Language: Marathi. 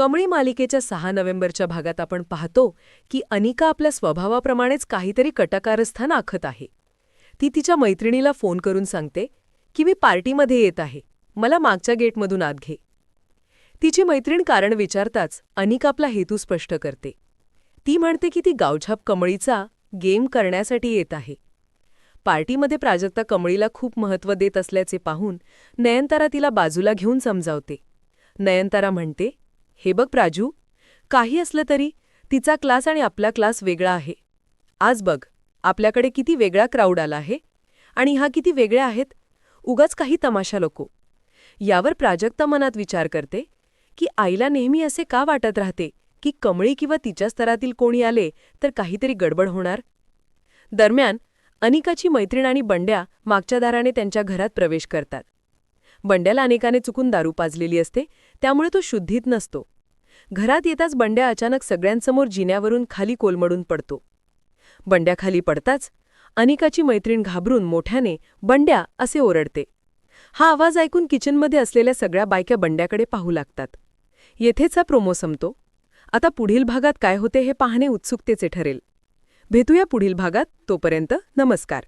कमळी मालिकेच्या सहा नोव्हेंबरच्या भागात आपण पाहतो की अनिका आपल्या स्वभावाप्रमाणेच काहीतरी कटकारस्थान आखत आहे. ती तिच्या मैत्रिणीला फोन करून सांगते की मी पार्टीमध्ये येत आहे. मला मागच्या गेटमधून आत घे. तिची मैत्रीण कारण विचारताच अनिका आपला हेतू स्पष्ट करते. ती म्हणते की ती गावछाप कमळीचा गेम करण्यासाठी येत आहे. पार्टीमध्ये प्राजक्ता कमळीला खूप महत्त्व देत असल्याचे पाहून नयनतारा तिला बाजूला घेऊन समजावते. नयनतारा म्हणते हे बघ प्राजू काही असलं तरी तिचा क्लास आणि आपला क्लास वेगळा आहे. आज बघ आपल्याकडे किती वेगळा क्राऊड आला आहे आणि हा किती वेगळ्या आहेत उगाच काही तमाशा लोको यावर प्राजक्ता मनात विचार करते की आईला नेहमी असे का वाटत राहते की कमळी किंवा तिच्या स्तरातील कोणी आले तर काहीतरी गडबड होणार? दरम्यान अनिकाची मैत्रीण आणि बंड्या मागच्या दाराने त्यांच्या घरात प्रवेश करतात. बंड्याला अनेकाने चुकून दारू पाजलेली असते त्यामुळे तो शुद्धीत नसतो. घरात येताच बंड्या अचानक सगळ्यांसमोर जिन्यावरून खाली कोलमडून पडतो. बंड्या खाली पडताच अनिकाची मैत्रीण घाबरून मोठ्याने बंड्या असे ओरडते. हा आवाज ऐकून किचनमध्ये असलेल्या सगळ्या बायक्या बंड्याकडे पाहू लागतात. येथेच हा प्रोमो संपतो. आता पुढील भागात काय होते हे पाहणे उत्सुकतेचे ठरेल. भेटूया पुढील भागात. तोपर्यंत नमस्कार.